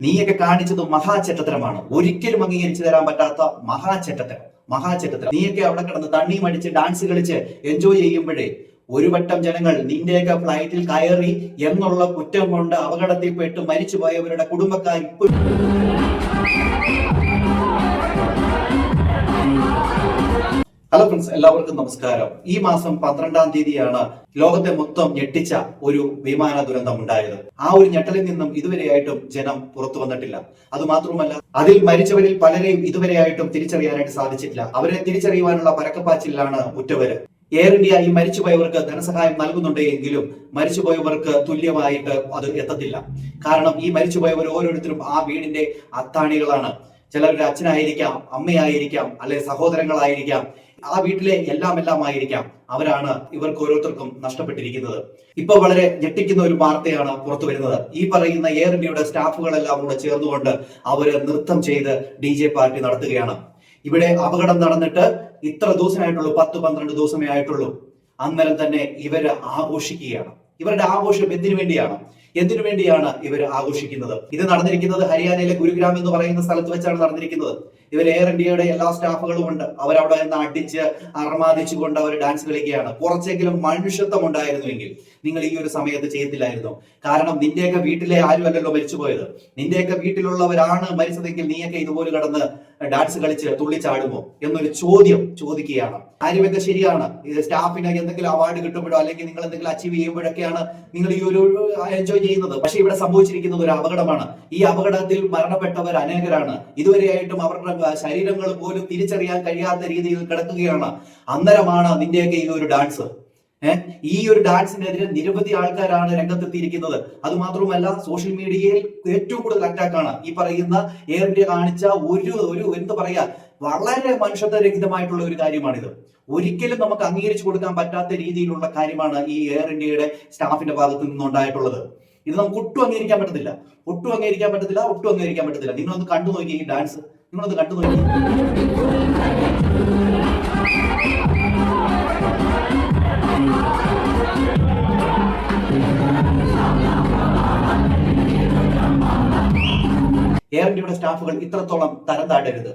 നീയൊക്കെ കാണിച്ചത് മഹാചട്ടത്തരമാണ്. ഒരിക്കലും അംഗീകരിച്ചു തരാൻ പറ്റാത്ത മഹാചട്ടത്തരം. മഹാചട്ടത്തരം. നീയൊക്കെ അവിടെ കിടന്ന് തണ്ണിയും അടിച്ച് ഡാൻസ് കളിച്ച് എൻജോയ് ചെയ്യുമ്പോഴേ ഒരു വട്ടം ജനങ്ങൾ നിന്റെയൊക്കെ ഫ്ലൈറ്റിൽ കയറി എന്നുള്ള കുറ്റം കൊണ്ട് അപകടത്തിൽപ്പെട്ട് മരിച്ചുപോയവരുടെ കുടുംബക്കാർ ഇപ്പോഴും ഹലോ ഫ്രണ്ട്സ് എല്ലാവർക്കും നമസ്കാരം. ഈ മാസം പന്ത്രണ്ടാം തീയതിയാണ് ലോകത്തെ മൊത്തം ഞെട്ടിച്ച ഒരു വിമാന ദുരന്തം ഉണ്ടായത്. ആ ഒരു ഞെട്ടലിൽ നിന്നും ഇതുവരെയായിട്ടും ജനം പുറത്തു വന്നിട്ടില്ല. അത് മാത്രമല്ല അതിൽ മരിച്ചവരിൽ പലരെയും ഇതുവരെയായിട്ടും തിരിച്ചറിയാനായിട്ട് സാധിച്ചിട്ടില്ല. അവരെ തിരിച്ചറിയുവാനുള്ള പരക്കപ്പാച്ചിലാണ് ഉറ്റവര്. എയർ ഇന്ത്യ ഈ മരിച്ചുപോയവർക്ക് ധനസഹായം നൽകുന്നുണ്ട് എങ്കിലും മരിച്ചുപോയവർക്ക് തുല്യമായിട്ട് അത് എത്തത്തില്ല. കാരണം ഈ മരിച്ചുപോയവർ ഓരോരുത്തരും ആ വീടിന്റെ അത്താണികളാണ്. ചിലരുടെ അച്ഛനായിരിക്കാം അമ്മയായിരിക്കാം അല്ലെ സഹോദരങ്ങളായിരിക്കാം ആ വീട്ടിലെ എല്ലാം എല്ലാം ആയിരിക്കാം അവരാണ് ഇവർക്ക് ഓരോരുത്തർക്കും നഷ്ടപ്പെട്ടിരിക്കുന്നത്. ഇപ്പൊ വളരെ ഞെട്ടിക്കുന്ന ഒരു വാർത്തയാണ് പുറത്തു വരുന്നത്. ഈ പറയുന്ന എയർ ഇന്ത്യയുടെ സ്റ്റാഫുകളെല്ലാം കൂടെ ചേർന്നുകൊണ്ട് അവർ നൃത്തം ചെയ്ത് ഡി ജെ പാർട്ടി നടത്തുകയാണ്. ഇവിടെ അപകടം നടന്നിട്ട് ഇത്ര ദിവസമായിട്ടുള്ളൂ പത്ത് പന്ത്രണ്ട് ദിവസമേ ആയിട്ടുള്ളൂ. അന്നേരം തന്നെ ഇവർ ആഘോഷിക്കുകയാണ്. ഇവരുടെ ആഘോഷം എന്തിനു വേണ്ടിയാണ്? എന്തിനു വേണ്ടിയാണ് ഇവർ ആഘോഷിക്കുന്നത്? ഇത് നടന്നിരിക്കുന്നത് ഹരിയാനയിലെ ഗുരുഗ്രാം എന്ന് പറയുന്ന സ്ഥലത്ത് വെച്ചാണ് നടന്നിരിക്കുന്നത്. ഇവർ എയർ ഇന്ത്യയുടെ എല്ലാ സ്റ്റാഫുകളും ഉണ്ട്. അവരവിടെ നിന്ന് അടിച്ച് അർമാദിച്ചുകൊണ്ട് അവർ ഡാൻസ് കളിക്കുകയാണ്. കുറച്ചെങ്കിലും മനുഷ്യത്വം ഉണ്ടായിരുന്നുവെങ്കിൽ നിങ്ങൾ ഈ ഒരു സമയത്ത് ചെയ്യത്തില്ലായിരുന്നു. കാരണം നിന്റെയൊക്കെ വീട്ടിലെ ആരും ആരുമല്ലല്ലോ മരിച്ചുപോയത്. നിന്റെയൊക്കെ വീട്ടിലുള്ളവരാണ് മരിച്ചതെങ്കിൽ നീയൊക്കെ ഇതുപോലെ കടന്ന് ഡാൻസ് കളിച്ച് തുള്ളിച്ചാടുമോ എന്നൊരു ചോദ്യം ചോദിക്കുകയാണ്. കാര്യമൊക്കെ ശരിയാണ്. സ്റ്റാഫിന് എന്തെങ്കിലും അവാർഡ് കിട്ടുമ്പോഴോ അല്ലെങ്കിൽ നിങ്ങൾ എന്തെങ്കിലും അച്ചീവ് ചെയ്യുമ്പോഴൊക്കെയാണ് നിങ്ങൾ ഈ ഒരു എൻജോയ് ചെയ്യുന്നത്. പക്ഷെ ഇവിടെ സംഭവിച്ചിരിക്കുന്നത് ഒരു അപകടമാണ്. ഈ അപകടത്തിൽ മരണപ്പെട്ടവർ അനേകരാണ്. ഇതുവരെയായിട്ടും അവരുടെ ശരീരങ്ങൾ പോലും തിരിച്ചറിയാൻ കഴിയാത്ത രീതിയിൽ കിടക്കുകയാണ്. അന്തരമാണ് നിന്റെയൊക്കെ ഈ ഒരു ഡാൻസ് ഏഹ് ഈ ഒരു ഡാൻസിനെതിരെ നിരവധി ആൾക്കാരാണ് രംഗത്തെത്തിയിരിക്കുന്നത്. അത് മാത്രമല്ല സോഷ്യൽ മീഡിയയിൽ ഏറ്റവും കൂടുതൽ അറ്റാക്കാണ് ഈ പറയുന്ന എയർ ഇന്ത്യ കാണിച്ച ഒരു ഒരു എന്ത് പറയാ വളരെ മനുഷ്യത്വരഹിതമായിട്ടുള്ള ഒരു കാര്യമാണിത്. ഒരിക്കലും നമുക്ക് അംഗീകരിച്ചു കൊടുക്കാൻ പറ്റാത്ത രീതിയിലുള്ള കാര്യമാണ് ഈ എയർ ഇന്ത്യയുടെ സ്റ്റാഫിന്റെ ഭാഗത്ത് നിന്നുണ്ടായിട്ടുള്ളത്. ഇത് നമുക്ക് ഒട്ടും അംഗീകരിക്കാൻ പറ്റത്തില്ല. ഒട്ടും അംഗീകരിക്കാൻ പറ്റത്തില്ല ഒട്ടും അംഗീകരിക്കാൻ പറ്റത്തില്ല. നിങ്ങളൊന്ന് കണ്ടു നോക്കി ഈ ഡാൻസ് നിങ്ങളൊന്ന് കണ്ടു നോക്കി എയർ ഇന്ത്യയുടെ സ്റ്റാഫുകൾ ഇത്രത്തോളം തരം താഴരുത്.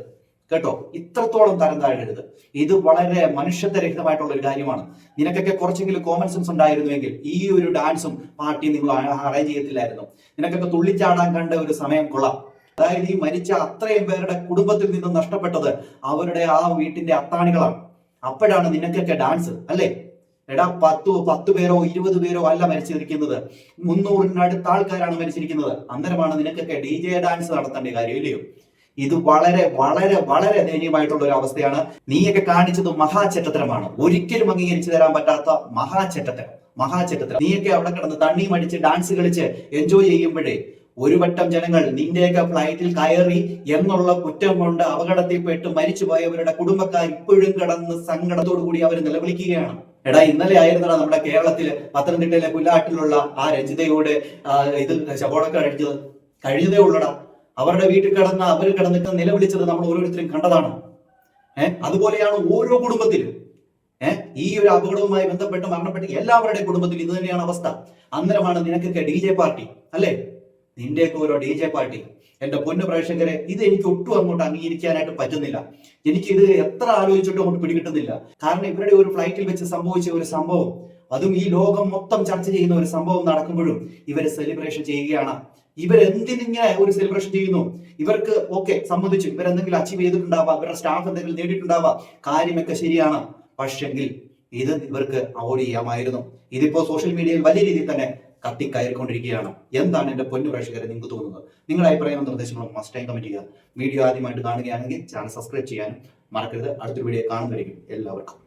കേട്ടോ? ഇത്രത്തോളം തരം താഴരുത്. ഇത് വളരെ മനുഷ്യത്വരഹിതമായിട്ടുള്ള ഒരു കാര്യമാണ്. നിനക്കൊക്കെ കുറച്ചെങ്കിലും കോമൺ സെൻസ് ഉണ്ടായിരുന്നുവെങ്കിൽ ഈ ഒരു ഡാൻസും പാർട്ടിയും നിങ്ങൾ അറേഞ്ച് ചെയ്യത്തില്ലായിരുന്നു. നിനക്കൊക്കെ തുള്ളിച്ചാടാൻ കണ്ട ഒരു സമയം കൊള്ളാം. അതായത് ഈ മരിച്ച അത്രയും പേരുടെ കുടുംബത്തിൽ നിന്നും നഷ്ടപ്പെട്ടത് അവരുടെ ആ വീട്ടിന്റെ അത്താണികളാണ്. അപ്പോഴാണ് നിനക്കൊക്കെ ഡാൻസ് അല്ലേ? എടാ പത്തു പത്ത് പേരോ ഇരുപത് പേരോ അല്ല മരിച്ചിരിക്കുന്നത്. മുന്നൂറിനടുത്ത ആൾക്കാരാണ് മരിച്ചിരിക്കുന്നത്. അന്നേരമാണ് നിനക്കൊക്കെ ഡി ജെ ഡാൻസ് നടത്തേണ്ട കാര്യം ഇല്ലയോ? ഇത് വളരെ വളരെ വളരെ ദയനീയമായിട്ടുള്ള ഒരു അവസ്ഥയാണ്. നീയൊക്കെ കാണിച്ചത് മഹാചെറ്റത്തരമാണ്. ഒരിക്കലും അംഗീകരിച്ചു തരാൻ പറ്റാത്ത മഹാചെറ്റത്തരം മഹാചെറ്റത്തരം. നീയൊക്കെ അവിടെ കിടന്ന് തണ്ണി മടിച്ച് ഡാൻസ് കളിച്ച് എൻജോയ് ചെയ്യുമ്പോഴേ ഒരു വട്ടം ജനങ്ങൾ നിന്റെയൊക്കെ ഫ്ലൈറ്റിൽ കയറി എന്നുള്ള കുറ്റം കൊണ്ട് അപകടത്തിൽപ്പെട്ട് മരിച്ചുപോയവരുടെ കുടുംബക്കാർ ഇപ്പോഴും കിടന്ന് സങ്കടത്തോടു കൂടി അവർ നിലവിളിക്കുകയാണ്. എടാ ഇന്നലെ ആയിരുന്നടാ നമ്മുടെ കേരളത്തിലെ പത്തനംതിട്ടയിലെ പുല്ലാട്ടിലുള്ള ആ രഞ്ജിതയോട് ഇത് ശബോടൊക്കെ അടിച്ചത്. കഴിഞ്ഞതേ ഉള്ളടാ. അവരുടെ വീട്ടിൽ കിടന്ന് അവർ കിടന്നിട്ട് നിലവിളിച്ചത് നമ്മൾ ഓരോരുത്തരും കണ്ടതാണ്. ഏഹ് അതുപോലെയാണ് ഓരോ കുടുംബത്തിലും. ഏഹ് ഈ ഒരു അപകടവുമായി ബന്ധപ്പെട്ട് മരണപ്പെട്ട എല്ലാവരുടെയും കുടുംബത്തിൽ ഇത് തന്നെയാണ് അവസ്ഥ. അന്നേരമാണ് നിനക്കൊക്കെ ഡി ജെ പാർട്ടി അല്ലേ? നിന്റെയൊക്കെ ഓരോ ഡി ജെ പാർട്ടി എന്റെ പൊന്നു പ്രേക്ഷകരെ ഇത് എനിക്ക് ഒട്ടും അങ്ങോട്ട് അംഗീകരിക്കാനായിട്ട് പറ്റുന്നില്ല. എനിക്ക് ഇത് എത്ര ആലോചിച്ചിട്ടും അങ്ങോട്ട് പിടികിട്ടുന്നില്ല. കാരണം ഇവരുടെ ഒരു ഫ്ലൈറ്റിൽ വെച്ച് സംഭവിച്ച ഒരു സംഭവം അതും ഈ ലോകം മൊത്തം ചർച്ച ചെയ്യുന്ന ഒരു സംഭവം നടക്കുമ്പോഴും ഇവർ സെലിബ്രേഷൻ ചെയ്യുകയാണ്. ഇവരെന്തിനിങ്ങനെ ഒരു സെലിബ്രേഷൻ ചെയ്യുന്നു? ഇവർക്ക് ഓക്കെ സമ്മതിച്ചു. ഇവരെന്തെങ്കിലും അച്ചീവ് ചെയ്തിട്ടുണ്ടാവാം. ഇവരുടെ സ്റ്റാഫ് എന്തെങ്കിലും നേടിയിട്ടുണ്ടാവാം. കാര്യമൊക്കെ ശരിയാണ്. പക്ഷെങ്കിൽ ഇത് ഇവർക്ക് അവോയ്ഡ് ചെയ്യാമായിരുന്നു. ഇതിപ്പോ സോഷ്യൽ മീഡിയയിൽ വലിയ രീതിയിൽ തന്നെ കത്തിക്കയറിക്കൊണ്ടിരിക്കുകയാണ് എന്താണ് എന്റെ പൊന്നു പ്രേക്ഷകരെ നിങ്ങൾക്ക് തോന്നുന്നത്? നിങ്ങളുടെ അഭിപ്രായവും നിർദ്ദേശങ്ങളും മസ്റ്റ് ടൈം കമന്റ് ചെയ്യുക. വീഡിയോ ആദ്യമായിട്ട് കാണുകയാണെങ്കിൽ ചാനൽ സബ്സ്ക്രൈബ് ചെയ്യാനും മറക്കരുത്. അടുത്തൊരു വീഡിയോ കാണുന്നതായിരിക്കും എല്ലാവർക്കും